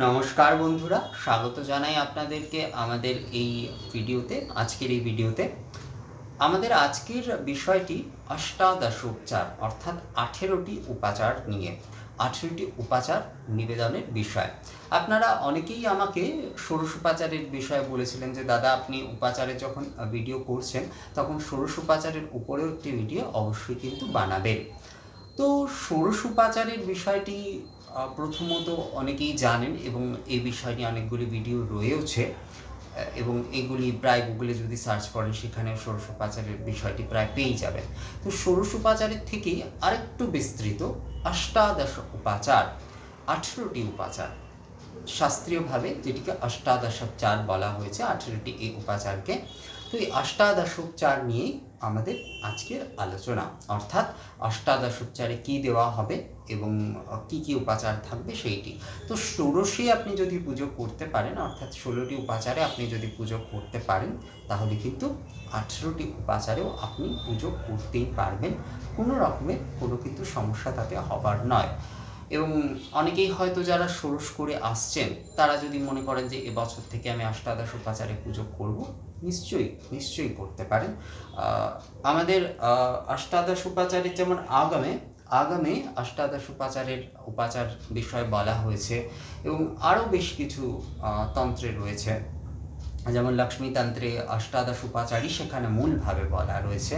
নমস্কার বন্ধুরা, স্বাগত জানাই আপনাদেরকে আমাদের এই ভিডিওতে, আজকের এই ভিডিওতে। আমাদের আজকের বিষয়টি অষ্টাদশোপচার, অর্থাৎ আঠেরোটি উপাচার নিয়ে, আঠেরোটি উপাচার নিবেদনের বিষয়। আপনারা অনেকেই আমাকে ষোড়শ উপাচারের বিষয়ে বলেছিলেন যে, দাদা, আপনি উপাচারে যখন ভিডিও করছেন, তখন ষোড়শ উপাচারের উপরেও একটি ভিডিও অবশ্যই কিন্তু বানাবেন। তো ষোড়শ উপাচারের বিষয়টি প্রথমত অনেকেই জানেন এবং এই বিষয় নিয়ে অনেকগুলি ভিডিও রয়েওছে এবং এগুলি প্রায় গুগলে যদি সার্চ করেন সেখানে ষোড়শ উপাচারের বিষয়টি প্রায় পেয়ে যাবেন। তো ষোড়শ উপাচারের থেকেই আরেকটু বিস্তৃত, অষ্টাদশ উপাচার, আঠেরোটি উপাচার। শাস্ত্রীয়ভাবে যেটিকে অষ্টাদশোপচার বলা হয়েছে, আঠেরোটি এই উপাচারকে তো এই অষ্টাদশোপচার নিয়েই আমাদের আজকের আলোচনা। অর্থাৎ অষ্টাদশোপচারে কী দেওয়া হবে এবং কি কি উপাচার থাকবে সেইটি। তো ষোড়শে আপনি যদি পুজো করতে পারেন, অর্থাৎ ষোলোটি উপাচারে আপনি যদি পুজো করতে পারেন, তাহলে কিন্তু আঠেরোটি উপাচারেও আপনি পুজো করতেই পারবেন। কোনো রকমের কোনো কিন্তু সমস্যা তাতে হবার নয়। এবং অনেকেই হয়তো যারা ষোড়শ করে আসছেন, তারা যদি মনে করেন যে এবছর থেকে আমি অষ্টাদশ উপাচারে পুজো করব, নিশ্চয়ই নিশ্চয়ই করতে পারেন। আমাদের অষ্টাদশ উপাচারের যেমন আগামে আগামে অষ্টাদশ উপাচারের উপাচার বিষয়ে বলা হয়েছে এবং আরও বেশ কিছু তন্ত্রে রয়েছে। যেমন লক্ষ্মীতন্ত্রে অষ্টাদশ উপাচারী, সেখানে মূলভাবে বলা রয়েছে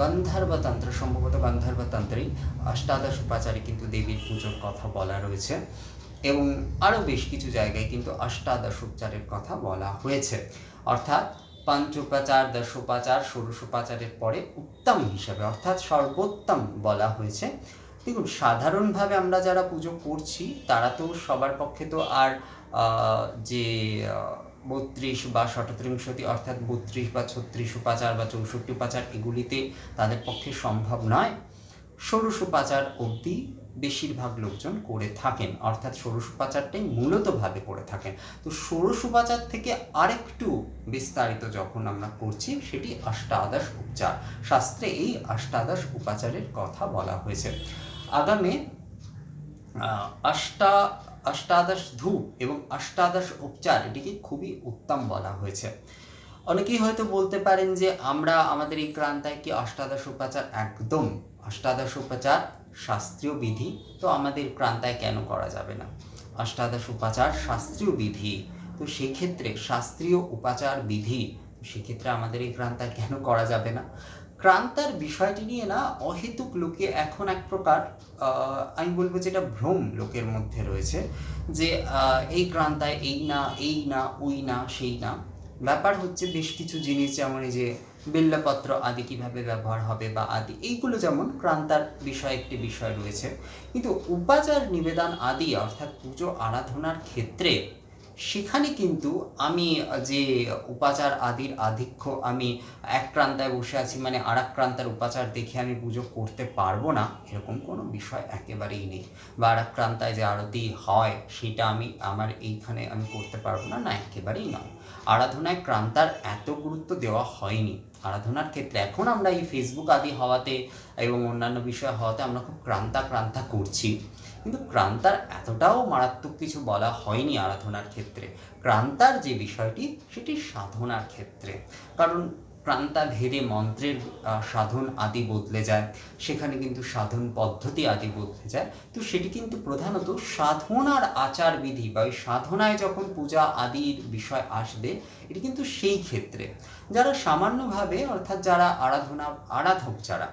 গন্ধর্বতন্ত্র, সম্ভবত গন্ধর্বতন্ত্রেই অষ্টাদশ উপাচারে কিন্তু দেবীর পুজোর কথা বলা রয়েছে এবং আরও বেশ কিছু জায়গায় কিন্তু অষ্টাদশ উপচারের কথা বলা হয়েছে। অর্থাৎ পঞ্চোপাচার, দশোপাচার, ষোড়শোপাচারের পরে উত্তম হিসাবে, অর্থাৎ সর্বোত্তম বলা হয়েছে। দেখুন, সাধারণভাবে আমরা যারা পুজো করছি, তারা তো সবার পক্ষে তো আর যে বত্রিশ বা শতত্রিংশতি অর্থাৎ বত্রিশ বা ছত্রিশ উপাচার বা চৌষট্টি উপাচার এগুলিতে তাদের পক্ষে সম্ভব নয়। ষোড়শ উপাচার অবধি বেশিরভাগ লোকজন করে থাকেন, অর্থাৎ ষোড়শ উপাচারটাই মূলতভাবে করে থাকেন। তো ষোড়শ উপাচার থেকে আরেকটু বিস্তারিত যখন আমরা করছি সেটি অষ্টাদশ উপচার। শাস্ত্রে এই অষ্টাদশ উপাচারের কথা বলা হয়েছে। আগামী অষ্টা অষ্টাদশ ধূপ এবং অষ্টাদশ উপচার, এটিকে খুবই উত্তম বলা হয়েছে। অনেকেই হয়তো বলতে পারেন যে আমরা আমাদের এই ক্রান্তায় কি অষ্টাদশ উপাচার? একদম। অষ্টাদশ উপাচার শাস্ত্রীয় বিধি, তো আমাদের ক্রান্তায় কেন করা যাবে না? অষ্টাদশ উপাচার শাস্ত্রীয় বিধি, তো সেক্ষেত্রে শাস্ত্রীয় উপাচার বিধি সেক্ষেত্রে আমাদের এই ক্রান্তায় কেন করা যাবে না? ক্রান্তার বিষয়টি নিয়ে না অহেতুক লোকে এখন এক প্রকার আমি বলব যেটা ভ্রম লোকের মধ্যে রয়েছে যে এই ক্রান্তায় এই না এই না, ওই না, সেই না। ব্যাপার হচ্ছে বেশ কিছু জিনিস যেমন এই যে বেল্লাপত্র আদি কীভাবে ব্যবহার হবে বা আদি, এইগুলো যেমন ক্রান্তার বিষয় একটি বিষয় রয়েছে। কিন্তু উপাচার নিবেদন আদি অর্থাৎ পুজো আরাধনার ক্ষেত্রে সেখানে কিন্তু আমি যে উপাচার আদির আধিক্য, আমি এক ক্রান্তায় বসে আছি মানে আর এক ক্রান্তার উপাচার দেখে আমি পুজো করতে পারব না, এরকম কোনো বিষয় একেবারেই নেই। বা আর এক ক্রান্তায় যে আরতি হয়, সেটা আমি, আমার এইখানে আমি করতে পারব না না একেবারেই নয়। আরাধনায় ক্রান্তার এত গুরুত্ব দেওয়া হয়নি। আরাধনার ক্ষেত্রে এখন আমরা এই ফেসবুক আদি হওয়াতে এবং অন্যান্য বিষয় হওয়াতে আমরা খুব ক্রান্তা ক্রান্তা করছি। কিন্তু ক্রান্তার এতটাও মারাত্মক কিছু বলা হয়নি আরাধনার ক্ষেত্রে। ক্রান্তার যে বিষয়টি, সেটি সাধনার ক্ষেত্রে। কারণ ক্রান্তা ভেদে মন্ত্রের সাধন আদি বদলে যায়, সেখানে কিন্তু সাধন পদ্ধতি আদি বদলে যায়। তো সেটি কিন্তু প্রধানত সাধনার আচার বিধি বা ওই সাধনায় যখন পূজা আদির বিষয় আসবে, এটি কিন্তু সেই ক্ষেত্রে। যারা সামান্যভাবে, অর্থাৎ যারা আরাধনা, আরাধক যারা,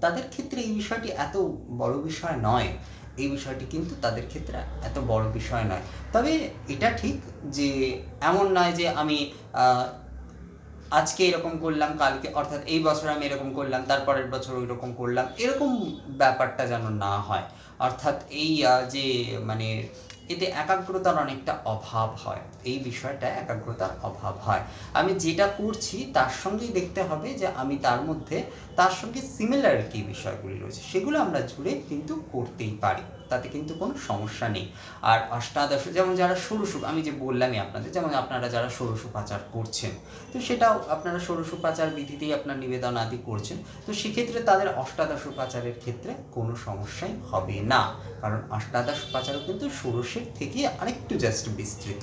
তাদের ক্ষেত্রে এই বিষয়টি এত বড় বিষয় নয়। এই বিষয়টি কিন্তু তাদের ক্ষেত্রে এত বড় বিষয় নয়। তবে এটা ঠিক যে এমন নয় যে আমি আজকে এরকম করলাম, কালকে, অর্থাৎ এই বছর আমি এরকম করলাম, তারপরের বছর ওই রকম করলাম, এরকম ব্যাপারটা যেন না হয়। অর্থাৎ এই যে মানে এতে একাগ্রতার অনেকটা অভাব হয়। এই বিষয়টা একাগ্রতার অভাব হয়। আমি যেটা করছি তার সঙ্গেই দেখতে হবে যে আমি তার মধ্যে, তার সঙ্গে সিমিলার কি বিষয়গুলি রয়েছে, সেগুলো আমরা জুড়ে কিন্তু করতেই পারি। তাতে কিন্তু কোনো সমস্যা নেই। আর অষ্টাদশ, যেমন যারা ষোড়শ, আমি যে বললামই আপনাদের, যেমন আপনারা যারা ষোড়শ পাচার করছেন, তো সেটাও আপনারা ষোড়শ পাচার বিধিতেই আপনার নিবেদন আদি করছেন, তো সেক্ষেত্রে তাদের অষ্টাদশ উপাচারের ক্ষেত্রে কোনো সমস্যাই হবে না। কারণ অষ্টাদশ উপাচারও কিন্তু ষোড়শের থেকে আরেকটু জাস্ট বিস্তৃত।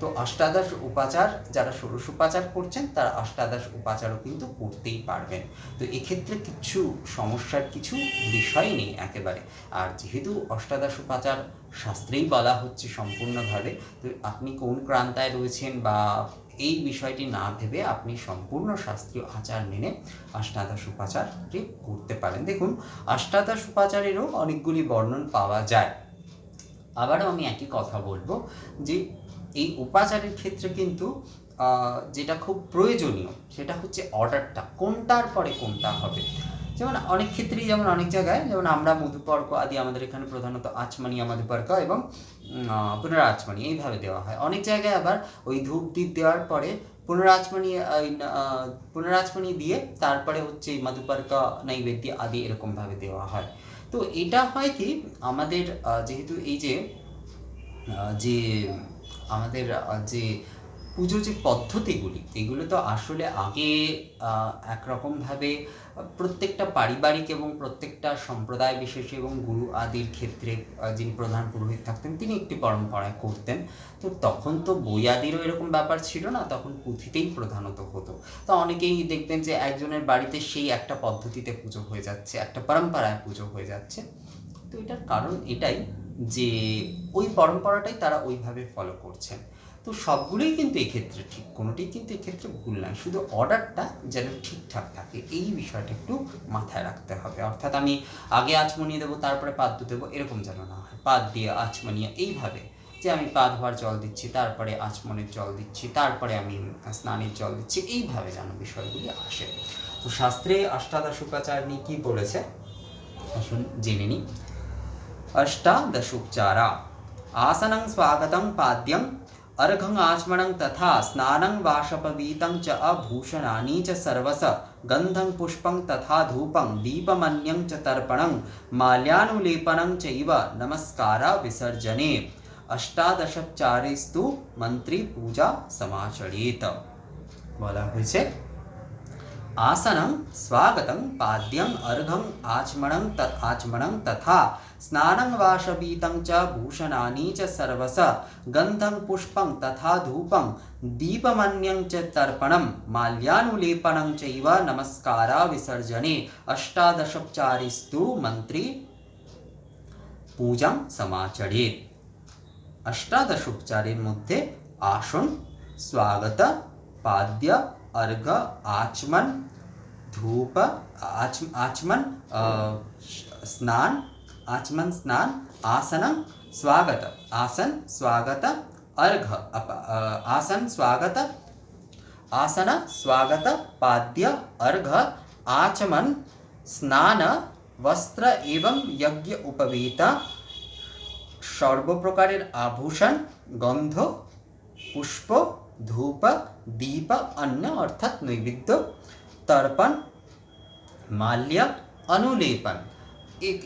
তো অষ্টাদশ উপাচার, যারা ষোড়শ উপাচার করছেন, তারা অষ্টাদশ উপাচারও কিন্তু করতেই পারবেন। তো এক্ষেত্রে কিছু সমস্যার কিছু বিষয় নেই একেবারে। আর যেহেতু অষ্টাদশ উপাচার শাস্ত্রেই বলা হচ্ছে সম্পূর্ণভাবে তো আপনি কোন ক্রান্তায় রয়েছেন বা এই বিষয়টি না ভেবে আপনি সম্পূর্ণ শাস্ত্রীয় আচার মেনে অষ্টাদশ উপাচারটি করতে পারেন। দেখুন অষ্টাদশ উপাচারেরও অনেকগুলি বর্ণন পাওয়া যায়। আবারও আমি একই কথা বলব যে এই উপাচারের ক্ষেত্রে কিন্তু যেটা খুব প্রয়োজনীয় সেটা হচ্ছে অর্ডারটা, কোনটার পরে কোনটা হবে। যেমন অনেক ক্ষেত্রেই যেমন অনেক জায়গায় যেমন আমরা মধুপর্ক আদি আমাদের এখানে প্রধানত আচমানিয়া মধুপর্ক এবং উম, আহ, পুনরাচমানি এইভাবে দেওয়া হয়। অনেক জায়গায় আবার ওই ধূপ দ্বীপ দেওয়ার পরে পুনরাচমানি পুনরাচমানি দিয়ে তারপরে হচ্ছে মধুপর্ক নৈবেদ্য আদি এরকমভাবে দেওয়া হয়। তো এটা হয় কি আমাদের যেহেতু এই যে যে আমাদের যে পুজোর যে পদ্ধতিগুলি, এগুলো তো আসলে আগে একরকমভাবে প্রত্যেকটা পারিবারিক এবং প্রত্যেকটা সম্প্রদায় বিশেষে এবং গুরু আদির ক্ষেত্রে যিনি প্রধান পুরোহিত থাকতেন, তিনি একটি পরম্পরায় করতেন। তো তখন তো বই আদিরও এরকম ব্যাপার ছিল না, তখন পুঁথিতেই প্রধানত হতো। তো অনেকেই দেখবেন যে একজনের বাড়িতে সেই একটা পদ্ধতিতে পুজো হয়ে যাচ্ছে, একটা পরম্পরায় পুজো হয়ে যাচ্ছে। তো এটার কারণ এটাই যে ওই পরম্পরাটাই তারা ওইভাবে ফলো করছেন। তো সবগুলোই কিন্তু এক্ষেত্রে ঠিক কোনোটি কিন্তু এক্ষেত্রে ভুল নয়। শুধু অর্ডারটা যেন ঠিকঠাক থাকে, এই বিষয়টা একটু মাথায় রাখতে হবে। অর্থাৎ আমি আগে আচমনিয়ে দেবো, তারপরে পাত দেবো, এরকম যেন না হয়। পাত দিয়ে আচমনিয়ে এইভাবে যে আমি পা ধোয়ার জল দিচ্ছি, তারপরে আচমনের জল দিচ্ছি, তারপরে আমি স্নানের জল দিচ্ছি, এইভাবে যেন বিষয়গুলি আসে। তো শাস্ত্রে অষ্টাদশোপাচারণী কি বলেছে? আসুন জেনে নিই। অষ্টাদশোপচারা আসনং স্বাগতম পাদ্যং अर्घम् आचमनं तथा स्नानं वाशपवीतं च अभूषणानि च सर्वस गन्धं पुष्पं तथा धूपं दीपमन्यं च तर्पणं माल्यानुलेपनं चैव नमस्कारा विसर्जने अष्टादशोपचारेस्तु मन्त्री पूजा समाचरेत বলা হয়েছে आसनं स्वागतं पाद्यम् अर्घम् आचमनं त आचमनं तथा स्नानं वाशवीतं च भूषणानि च सर्वस गन्धं पुष्पं तथा धूपं दीपमन्यं च तर्पणं माल्यानुलेपनं चैव नमस्कारा विसर्जने अष्टादशोपचारिस्तु मन्त्री পূজাম সমাচরেত অষ্টাদশ উপচারের মধ্যে আসন স্বাগত পাদ্য अर्घ आचमन धूप आच आचमन अ, स्नान आचमन स्नान आसनं स्वागत आसन स्वागत अर्घ अप अ, आसन स्वागत आसन स्वागत पाद्य अर्घ आचमन स्नान वस्त्र एवं यज्ञ उपवीत সর্বপ্রকারের আভূষণ গন্ধ পুষ্প ধূপ দীপ অন্ন অর্থাৎ নৈবেদ্য তর্পণ, মাল্যা, অনুলেপন।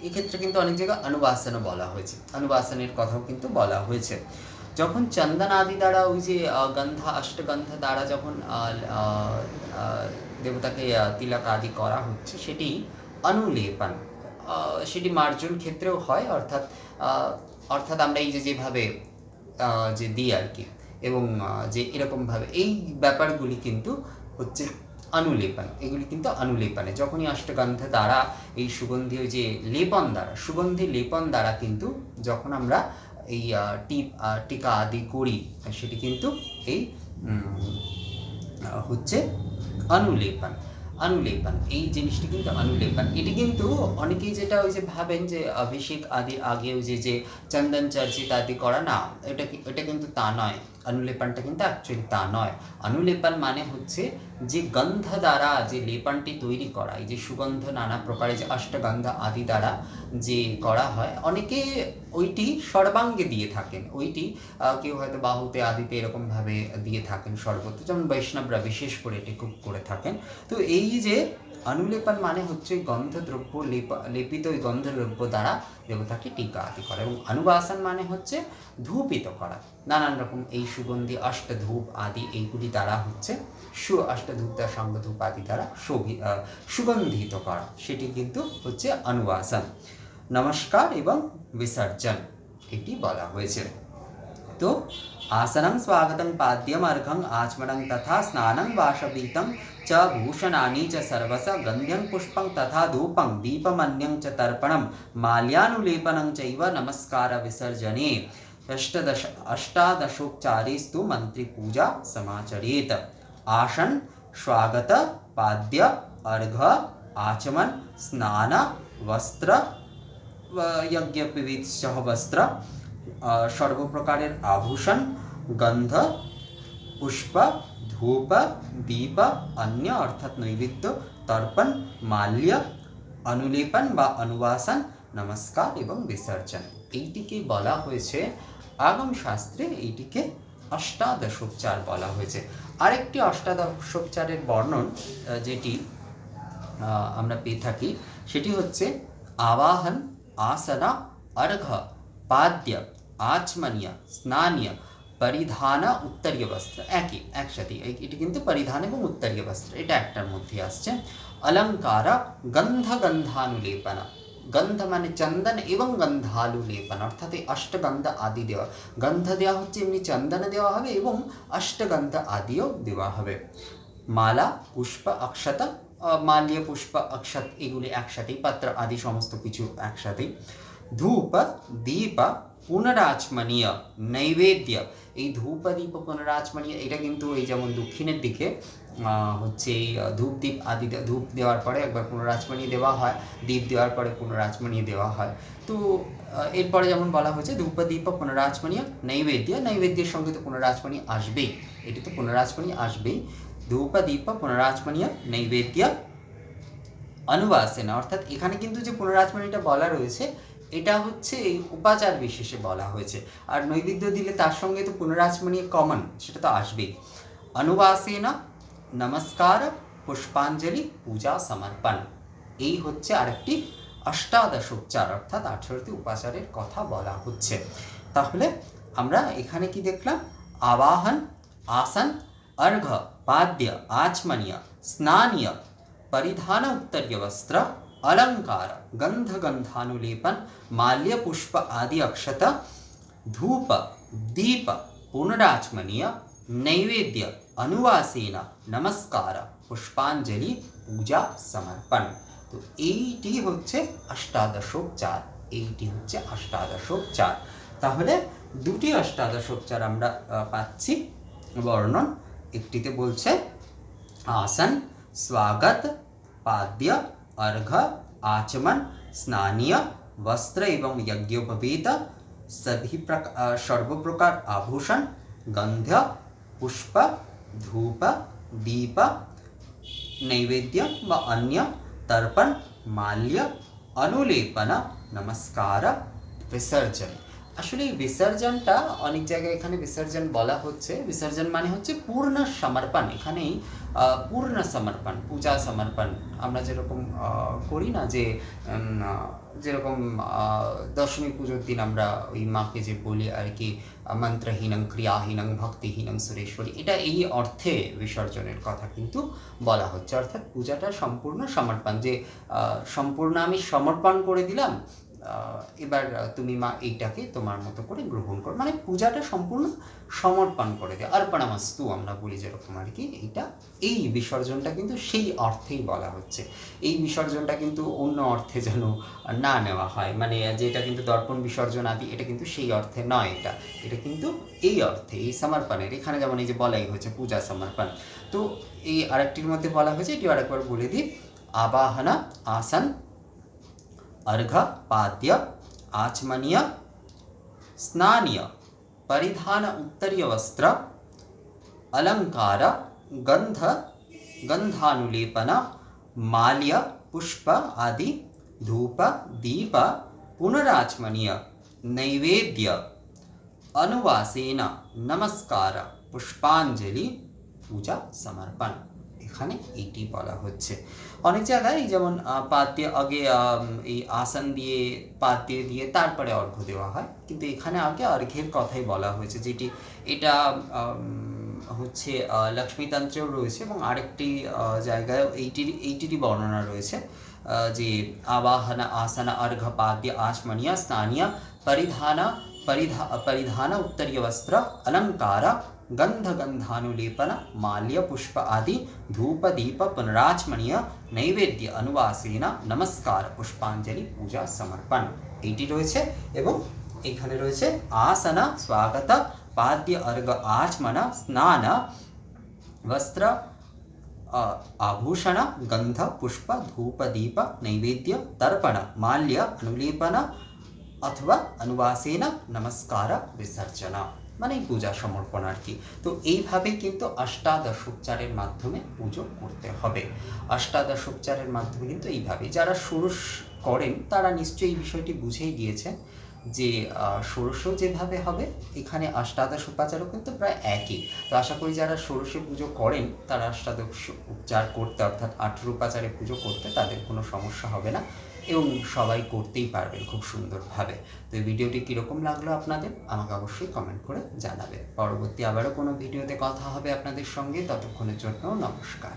এক্ষেত্রে কিন্তু অনেক জায়গায় অনুবাসনও বলা হয়েছে। অনুবাসনের কথাও কিন্তু বলা হয়েছে। যখন চন্দন আদি দ্বারা ওই যে গন্ধা, অষ্টগন্ধা দ্বারা যখন দেবতাকে তিলক আদি করা হচ্ছে, সেটি অনুলেপন। সেটি মার্জন ক্ষেত্রেও হয়, অর্থাৎ অর্থাৎ আমরা এই যে যেভাবে যে দিই আর কি, এবং যে এরকমভাবে, এই ব্যাপারগুলি কিন্তু হচ্ছে অনুলেপন এগুলি কিন্তু অনুলেপনে যখনই অষ্টগন্ধা দ্বারা এই সুগন্ধি, ওই যে লেপন দ্বারা, সুগন্ধি লেপন দ্বারা কিন্তু যখন আমরা এই টিপ টিকা আদি করি, সেটি কিন্তু এই হচ্ছে অনুলেপন অনুলেপন এই জিনিসটি কিন্তু অনুলেপন এটি কিন্তু অনেকেই যেটা ওই যে ভাবেন যে অভিষেক আদি আগে ওই যে যে চন্দন চর্চিত আদি করা, না, এটা এটা কিন্তু তা নয়। অনুলেপনটা কিন্তু অ্যাকচুয়ালি তা নয়। অনুলেপন মানে হচ্ছে যে গন্ধ দ্বারা যে লেপনটি তৈরি করা, এই যে সুগন্ধ নানা প্রকারের যে অষ্টগন্ধ আদি দ্বারা যে করা হয়, অনেকে ওইটি সর্বাঙ্গে দিয়ে থাকেন। ওইটি কেউ হয়তো বাহুতে, আদিতে এরকমভাবে দিয়ে থাকেন সর্বত্র। যেমন বৈষ্ণবরা বিশেষ করে এটি খুব করে থাকেন। তো এই যে অনুলেপন মানে হচ্ছে গন্ধদ্রব্য, লেপ, লেপিত ওই গন্ধদ্রব্য দ্বারা দেবতাকে টিকা আদি করা এবং অনুবাসন মানে হচ্ছে ধূপিত করা। নানান রকম এই সুগন্ধি অষ্টধূপ আদি এইগুলি দ্বারা হচ্ছে সু অষ্টধূপ দ্বারা সঙ্গধূপ আদি দ্বারা শোভি আহ, সুগন্ধিত করা সেটি কিন্তু হচ্ছে অনুবাসন নমস্কার এবং বিসর্জন এটি বলা হয়েছে তো आसनं स्वागतं पाद्यम् अर्घम् आचमनं तथा स्नानं वाशपीतं च भूषणानि च सर्वस गन्ध्यं पुष्पं तथा धूपं दीपमन्यं च तर्पणं माल्यानुलेपनं चैव नमस्कारविसर्जने अष्टदश अष्टादशोपचारेस्तु मन्त्रिपूजा समाचरेत् आसन स्वागत पाद्य अर्घ आचमन स्नान वस्त्र यज्ञपिवित्स वस्त्र আহ, সর্বপ্রকারের আভূষণ গন্ধ পুষ্প ধূপ দীপ অন্য অর্থাৎ নৈবেদ্য তর্পণ মাল্য অনুলেপন বা অনুবাসন নমস্কার এবং বিসর্জন এইটিকে বলা হয়েছে আগম শাস্ত্রে এইটিকে অষ্টাদশোপচার বলা হয়েছে। আরেকটি অষ্টাদশোপচারের বর্ণন যেটি আমরা পেয়ে থাকি, সেটি হচ্ছে আবাহন, আসনা অর্ঘ পাদ্য, আচমনীয়, স্নানীয়, পরিধান, উত্তরীয় বস্ত্র, একই একসাথে এটি কিন্তু পরিধান এবং উত্তরীয় বস্ত্র, এটা একটার মধ্যে আসছে। অলঙ্কার গন্ধ গন্ধানুলেপন গন্ধ মানে চন্দন এবং গন্ধালু লেপন অর্থাৎ এই অষ্টগন্ধ আদি দেওয়া গন্ধ দেওয়া হচ্ছে এমনি চন্দন দেওয়া হবে এবং অষ্টগন্ধ আদিও দেওয়া হবে মালা পুষ্প অক্ষত মালীয় পুষ্প অক্ষত এগুলি একসাথেই পাত্র আদি সমস্ত কিছু একসাথেই ধূপ দীপ পুনরাচমনীয়, নৈবেদ্য। এই ধূপ দীপ পুনরাচমনীয়, এটা কিন্তু এই যেমন দক্ষিণের দিকে হচ্ছে এই ধূপ দ্বীপ আদি ধূপ দেওয়ার পরে একবার পুনরাচমণি দেওয়া হয় দ্বীপ দেওয়ার পরে পুনরাচমণি দেওয়া হয়। তো এরপরে যেমন বলা হয়েছে ধূপ দীপ পুনরাচমণীয় নৈবেদ্য। নৈবেদ্যের সঙ্গে তো পুনরাচমণি আসবেই, এটি তো পুনরাচমণি আসবেই। ধূপ দীপ পুনরাচমণীয় নৈবেদ্য, অনুবাসেনা। অর্থাৎ এখানে কিন্তু যে পুনরাচমণিটা বলা রয়েছে এটা হচ্ছে এই উপাচার বিশেষে বলা হয়েছে আর নৈবেদ্য দিলে তার সঙ্গে তো পুনরাচমণি কমন সেটা তো আসবেই অনুবাসেনা নমস্কার পুষ্পাঞ্জলি পূজা সমর্পণ এই হচ্ছে আরেকটি অষ্টাদশোপচার অর্থাৎ আঠেরোটি উপাচারের কথা বলা হচ্ছে তাহলে আমরা এখানে কি দেখলাম আবাহন আসন अर्घ पाद्य आचमनीय स्नानीय परिधान उत्तरीय वस्त्र अलंकार गंध गंधानुलेपन माल्य पुष्प आदि अक्षत धूप दीप पुनराचमनीय नैवेद्य अनुवासेन नमस्कार পুষ্পাঞ্জলি পূজা সমর্পণ তো এইটি হচ্ছে অষ্টাদশোপচার এইটি হচ্ছে অষ্টাদশোপচার তাহলে দুটি অষ্টাদশোপচার আমরা আহ, পাচ্ছি বর্ণন একটিতে বলছে आसन स्वागत पाद्य अर्घ, आचमन, स्नानीय, वस्त्र एवं यज्ञोपवीत, सभी प्रकार सर्व प्रकार आभूषण गंध पुष्प, धूप, दीप, नैवेद्य व अन्य तर्पण, माल्य, अनुलेपन, नमस्कार, विसर्जन। আসলে এই বিসর্জনটা অনেক জায়গায় এখানে বিসর্জন বলা হচ্ছে। বিসর্জন মানে হচ্ছে পূর্ণ সমর্পণ। এখানেই পূর্ণ সমর্পণ, পূজা সমর্পণ। আমরা যেরকম করি না যে যেরকম দশমী পুজোর দিন আমরা ওই মাকে যে বলি আর কি, মন্ত্রহীনং, ক্রিয়াহীনং, ভক্তিহীনং, সুরেশ্বরী, এটা এই অর্থে বিসর্জনের কথা কিন্তু বলা হচ্ছে। অর্থাৎ পূজাটা সম্পূর্ণ সমর্পণ। যে সম্পূর্ণ আমি সমর্পণ করে দিলাম এবার তুমি মা এইটাকে তোমার মতো করে গ্রহণ করো। মানে পূজাটা সম্পূর্ণ সমর্পণ করে দেয় অর্পণামস্তু আমরা বলি যেরকম আর কি, এইটা এই বিসর্জনটা কিন্তু সেই অর্থেই বলা হচ্ছে। এই বিসর্জনটা কিন্তু অন্য অর্থে যেন না নেওয়া হয়। মানে যেটা কিন্তু দর্পণ বিসর্জন আদি, এটা কিন্তু সেই অর্থে নয় এটা। এটা কিন্তু এই অর্থে, এই সমর্পণের। এখানে যেমন এই যে বলাই হয়েছে পূজা সমর্পণ। তো এই আরেকটির মধ্যে বলা হয়েছে, এটি আরেকবার বলে দিই। আবাহনা আসন अर्घपाद्य आचमनीय, स्नानीय, परिधान उत्तरीय वस्त्र अलंकार गंध गंधानुलेपन माल्य, पुष्प आदि, धूप, दीप, पुनराचमनीय, नैवेद्य, अनुवासेन, नमस्कार, पुष्पांजलि, पूजा, समर्पण। এখানে এটি বলা হচ্ছে। অনেক জায়গায় যেমন পাতে আগে এই আসন দিয়ে পাতে দিয়ে তারপরে অর্ঘ্য দেওয়া হয়। কিন্তু এখানে আগে অর্ঘ্যের কথাই বলা হয়েছে, যেটি, এটা হচ্ছে লক্ষ্মীতন্ত্রেও রয়েছে এবং আরেকটি জায়গায় এইটির এইটিরই বর্ণনা রয়েছে যে আবাহনা, আসন, অর্ঘ্য, পাদ্য আশমনীয় স্থানীয় পরিধানা, পরিধা, পরিধানা, উত্তরীয় বস্ত্র, অলঙ্কারা ગંધગંધાનુલેપન માલ્ય પુષ્પ આદિ ધૂપ દીપ પુનરાચમણીય নৈবেদ্য অনুবাসিনা নমস্কার পুষ্পাঞ্জলি পূজা সমর্পণ এইটি রয়েছে এবং এখানে রয়েছে আসনা, স্বাগত, পাদ্য, অর্ঘ, আচমনা, স্নান, বস্ত্র આભૂષણ ગંધ પુષ્પ ધૂપ દીપ નૈવેદ્ય તર્પણ માલ્ય અનુલેપન અથવા અનુવાસેન નમસ્કાર વિસર્જન মানে পূজা সমর্পণ আর কি। তো এইভাবে কিন্তু অষ্টাদশোপচারের মাধ্যমে পুজো করতে হবে। অষ্টাদশোপচারের মাধ্যমে কিন্তু এইভাবে যারা ষোড়শ করেন তারা নিশ্চয়ই এই বিষয়টি বুঝেই গিয়েছেন যে আহ, ষোড়শও যেভাবে হবে এখানে অষ্টাদশ উপাচারও কিন্তু প্রায় একই। তো আশা করি যারা ষোড়শে পুজো করেন তারা অষ্টাদশ উপচার করতে অর্থাৎ আঠেরো উপাচারে পুজো করতে তাদের কোনো সমস্যা হবে না। এবং সবাই করতেই পারবেন খুব সুন্দরভাবে। তো এই ভিডিওটি কীরকম লাগল আপনাদের? আমাকে অবশ্যই কমেন্ট করে জানাবে পরবর্তী আবারও কোনো ভিডিওতে কথা হবে আপনাদের সঙ্গে। ততক্ষণের জন্য নমস্কার।